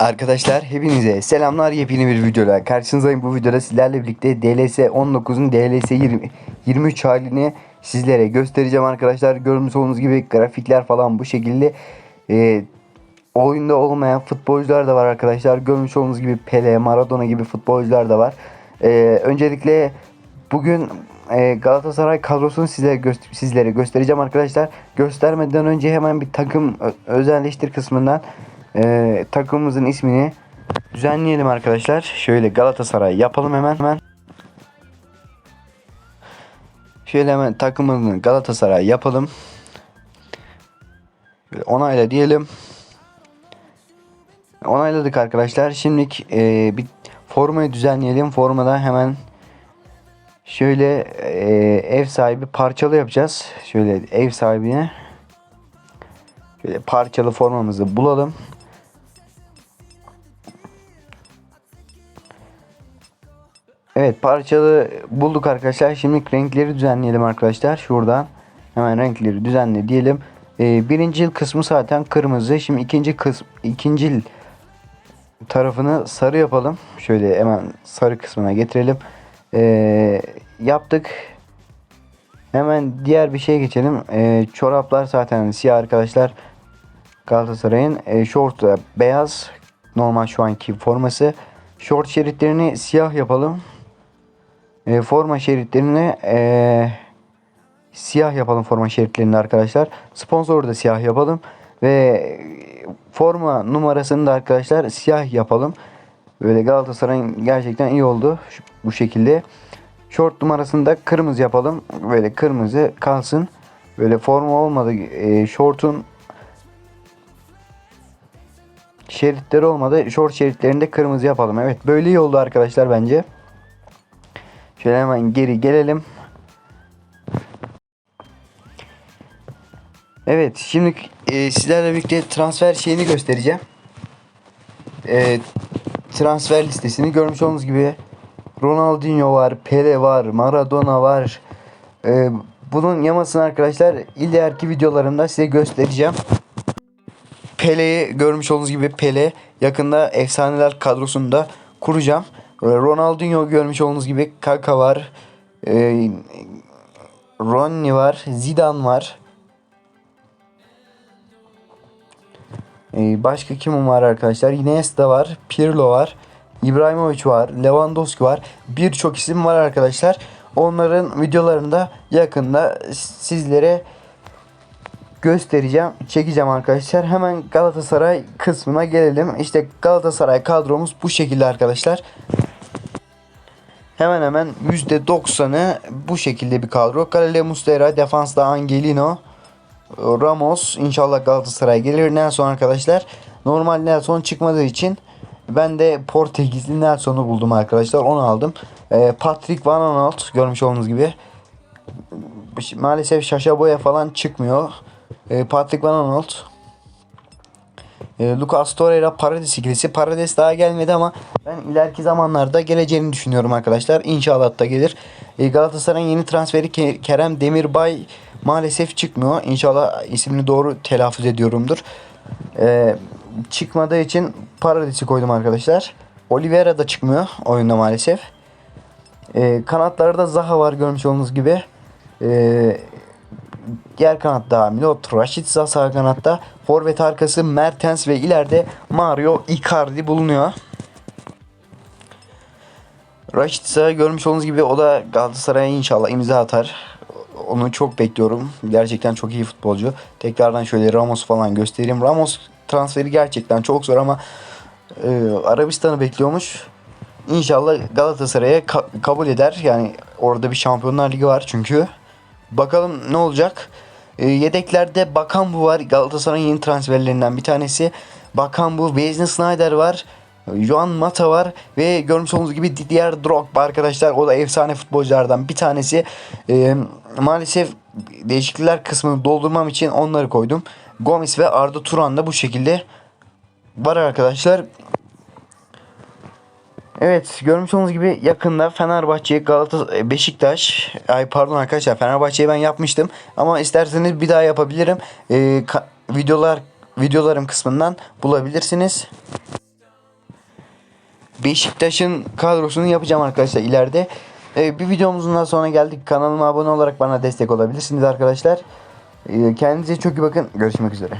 Arkadaşlar hepinize selamlar. Yepyeni bir videoda karşınızdayım. Bu videoda sizlerle birlikte DLS 19'un DLS 20, 23 halini sizlere göstereceğim arkadaşlar. Görmüş olduğunuz gibi grafikler falan bu şekilde. Ee, oyunda olmayan futbolcular da var arkadaşlar. Görmüş olduğunuz gibi Pele Maradona gibi futbolcular da var. Ee, öncelikle bugün e, Galatasaray kadrosunu size gö- sizlere göstereceğim arkadaşlar. Göstermeden önce hemen bir takım özelleştir kısmından e, takımımızın ismini düzenleyelim arkadaşlar. Şöyle Galatasaray yapalım hemen hemen. Şöyle hemen takımımızın Galatasaray yapalım. Şöyle onayla diyelim. Onayladık arkadaşlar. Şimdilik e, bir formayı düzenleyelim. Formada hemen şöyle e, ev sahibi parçalı yapacağız. Şöyle ev sahibine şöyle parçalı formamızı bulalım. Evet parçalı bulduk arkadaşlar. Şimdi renkleri düzenleyelim arkadaşlar. Şuradan hemen renkleri düzenle diyelim. Ee, birinci yıl kısmı zaten kırmızı. Şimdi ikinci kısım ikinci yıl tarafını sarı yapalım. Şöyle hemen sarı kısmına getirelim. Ee, yaptık. Hemen diğer bir şeye geçelim. Ee, çoraplar zaten siyah arkadaşlar. Galatasaray'ın e, da beyaz. Normal şu anki forması. Şort şeritlerini siyah yapalım. E, forma şeritlerini e, siyah yapalım forma şeritlerini arkadaşlar. Sponsoru da siyah yapalım. Ve forma numarasını da arkadaşlar siyah yapalım. Böyle Galatasaray'ın gerçekten iyi oldu. Şu, bu şekilde. Şort numarasını da kırmızı yapalım. Böyle kırmızı kalsın. Böyle forma olmadı. E, şortun şeritleri olmadı. Short şeritlerini de kırmızı yapalım. Evet böyle iyi oldu arkadaşlar bence. Şöyle hemen geri gelelim. Evet şimdi e, sizlerle birlikte transfer şeyini göstereceğim. E, transfer listesini görmüş olduğunuz gibi Ronaldinho var, Pele var, Maradona var. E, bunun yamasını arkadaşlar ileriki videolarımda size göstereceğim. Pele'yi görmüş olduğunuz gibi Pele yakında efsaneler kadrosunda kuracağım. Ee, Ronaldinho görmüş olduğunuz gibi Kaka var. Ee, Ronny var. Zidane var. Ee, başka kim var arkadaşlar? Iniesta var. Pirlo var. İbrahimovic var. Lewandowski var. Birçok isim var arkadaşlar. Onların videolarında yakında sizlere göstereceğim, çekeceğim arkadaşlar. Hemen Galatasaray kısmına gelelim. İşte Galatasaray kadromuz bu şekilde arkadaşlar. Hemen hemen %90'ı bu şekilde bir kadro. Kalede Mustera, defansta Angelino, Ramos. İnşallah Galatasaray gelir. Nelson arkadaşlar. Normal Nelson çıkmadığı için ben de Portekizli Nelson'u buldum arkadaşlar. Onu aldım. Ee, Patrick Van Aanholt görmüş olduğunuz gibi. Maalesef Şaşa Boya falan çıkmıyor. E, Patrick Van Aanholt. E, Lucas Torreira Paredes ikilisi. Paredes daha gelmedi ama ben ileriki zamanlarda geleceğini düşünüyorum arkadaşlar. İnşallah da gelir. E, Galatasaray'ın yeni transferi Ke- Kerem Demirbay maalesef çıkmıyor. İnşallah ismini doğru telaffuz ediyorumdur. E, çıkmadığı için Paredes'i koydum arkadaşlar. Oliveira da çıkmıyor oyunda maalesef. Kanatlarda Zaha var görmüş olduğunuz gibi. Diğer kanatta Milot Rashica sağ kanatta. Forvet arkası Mertens ve ileride Mario Icardi bulunuyor. Rashica görmüş olduğunuz gibi o da Galatasaray'a inşallah imza atar. Onu çok bekliyorum. Gerçekten çok iyi futbolcu. Tekrardan şöyle Ramos falan göstereyim. Ramos transferi gerçekten çok zor ama e, Arabistan'ı bekliyormuş. İnşallah Galatasaray'a ka- kabul eder. Yani orada bir Şampiyonlar Ligi var çünkü. Bakalım ne olacak. E, yedeklerde Bakan bu var. Galatasaray'ın yeni transferlerinden bir tanesi. Bakan bu. Wesley Snyder var. Juan Mata var ve görmüş olduğunuz gibi Didier Drogba arkadaşlar o da efsane futbolculardan bir tanesi. E, maalesef değişiklikler kısmını doldurmam için onları koydum. Gomis ve Arda Turan da bu şekilde var arkadaşlar. Evet görmüş olduğunuz gibi yakında Fenerbahçe, Galatasaray, Beşiktaş, ay pardon arkadaşlar Fenerbahçe'yi ben yapmıştım ama isterseniz bir daha yapabilirim. Ee, videolar videolarım kısmından bulabilirsiniz. Beşiktaş'ın kadrosunu yapacağım arkadaşlar ileride. Ee, bir videomuzun daha sonuna geldik. Kanalıma abone olarak bana destek olabilirsiniz arkadaşlar. Ee, kendinize çok iyi bakın. Görüşmek üzere.